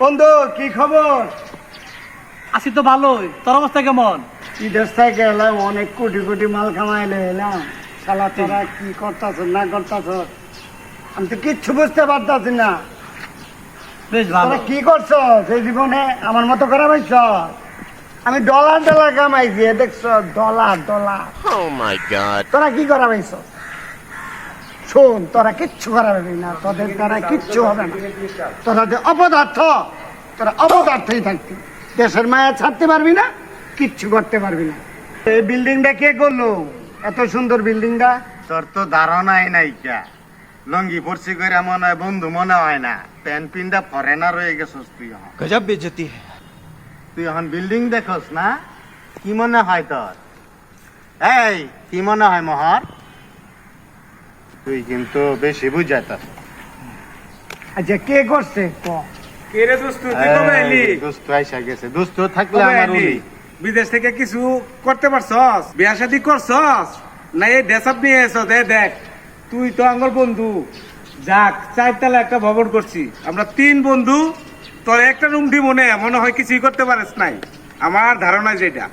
বন্ধু কি খবর? আছি তো ভালোই। তোর অবস্থা কেমন? বিদেশ থেকে এলাম অনেক কোটি কোটি মাল কামাইলে এলাম। শালা তোরা কি করতাছ না করতাছ আমি তো কিচ্ছু বুঝতে পারতাছি না। বেশ ভালো। কি করছ সেই জীবনে আমার মতো করে পাইছ আমি ডলার ডলার কামাইছি দেখছ dollar dollar. Oh my god. তোরা কি করা পাইছ শোন তোরা কিচ্ছু করাবি না তোদের দ্বারা কিচ্ছু হবে না। তোরা যে অপদার্থ তোরা অপদার্থই থাকবি। দেশের মায়া ছাড়তে পারবি না কিচ্ছু করতে পারবি না। এই বিল্ডিংটা কে করল? এত সুন্দর বিল্ডিংটা? তোর তো ধারণাই নাই কে। লঙ্গি পড়ছি করে মনে হয় বন্ধু মনে হয় না। প্যান পিনটা ফরেনার হয়ে গেছিস তুই গজব বেজতি তুই এখন বিল্ডিং দেখছ না? কি মনে হয় তোর? এই কি মনে হয় মহার? তুই কিন্তু বেশি বুঝাইতাস আচ্ছা কে করছে? ক। কে রে দোস্ত তুই কবে এলি? দুস্থ আইসা গেছে। দুস্থ থাকলে আমার বিদেশ থেকে কিছু করতে পারছস? বিয়া শাদি করছস? না এই ডেসাপ নিয়ে এসো দে দেখ। তুই তো আমার বন্ধু। যাক চারতলা একটা ভবন করছি। আমরা তিন বন্ধু তোর একটা রুম ডি মনে মনে হয় কিছুই করতে পারিস নাই। আমার ধারণা যেটা।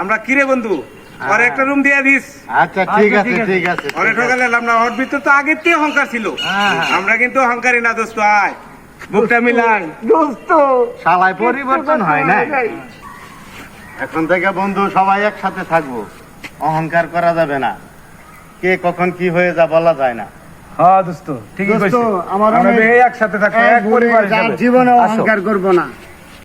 আমরা কিরে বন্ধু? ওর একটা রুম দিয়ে দিস। আচ্ছা ঠিক আচ্ছা, আছে ঠিক আছে। ঠিক অনেক ঠিক আছে। ঠকালে না ওর ভিতর তো আগের থেকে অহংকার ছিল। হ্যাঁ, হ্যাঁ। আমরা কিন্তু অহংকারী না দোস্ত আয়। বুকটা মিলাই। দোস্ত। শালায় পরিবর্তন হয় না? এখন থেকে বন্ধু সবাই একসাথে থাকব। অহংকার করা যাবে না। কে কখন কি হয়ে যা বলা যায় না। হ্যাঁ দোস্ত ঠিকই দোস্ত আমার একসাথে থাকব এক পরিবার জীবনে অহংকার করব না।